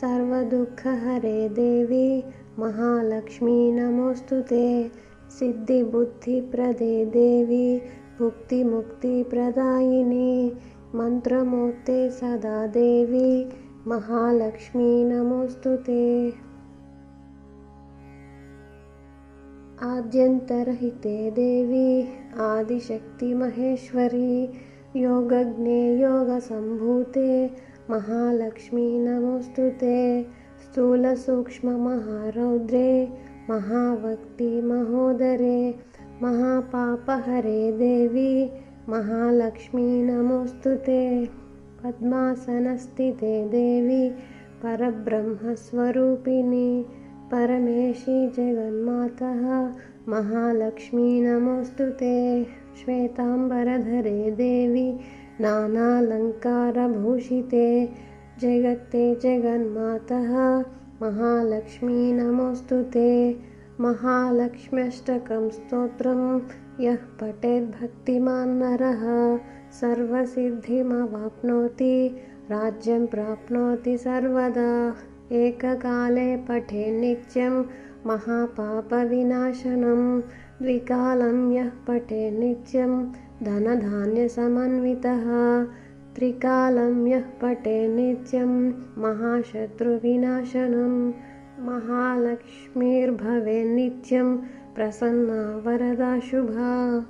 सर्वदुःखहरे देवी महालक्ष्मी नमोऽस्तु ते। सिद्धिबुद्धिप्रदे देवी भुक्तिमुक्तिप्रदायिनी मन्त्रमूर्ते सदा देवी महालक्ष्मी नमोऽस्तु ते। आद्यन्तरहिते देवी आदिशक्तिमहेश्वरी योगज्ञे योगसम्भूते महालक्ष्मी नमोऽस्तु ते। स्थूलसूक्ष्ममहारौद्रे महाभक्तिमहोदरे महापापहरे देवी महालक्ष्मी नमोऽस्तु ते। पद्मासनस्थिते देवी परब्रह्मस्वरूपिणी परमेशी जगन्मातः महालक्ष्मी नमोऽस्तु ते। श्वेताम्बरधरे देवी नानालङ्कारभूषिते जगत्ते जगन्मातः महालक्ष्मी नमोऽस्तु ते। महालक्ष्म्यष्टकं स्तोत्रं यः पठेद्भक्तिमान् नरः सर्वसिद्धिमवाप्नोति राज्यं प्राप्नोति सर्वदा। एककाले पठे नित्यं महापापविनाशनं द्विकालं यः पठे नित्यं धनधान्यसमन्वितः। त्रिकालं यः पठे नित्यं महाशत्रुविनाशनं। महालक्ष्मीर्भवे नित्यं प्रसन्ना वरदा शुभा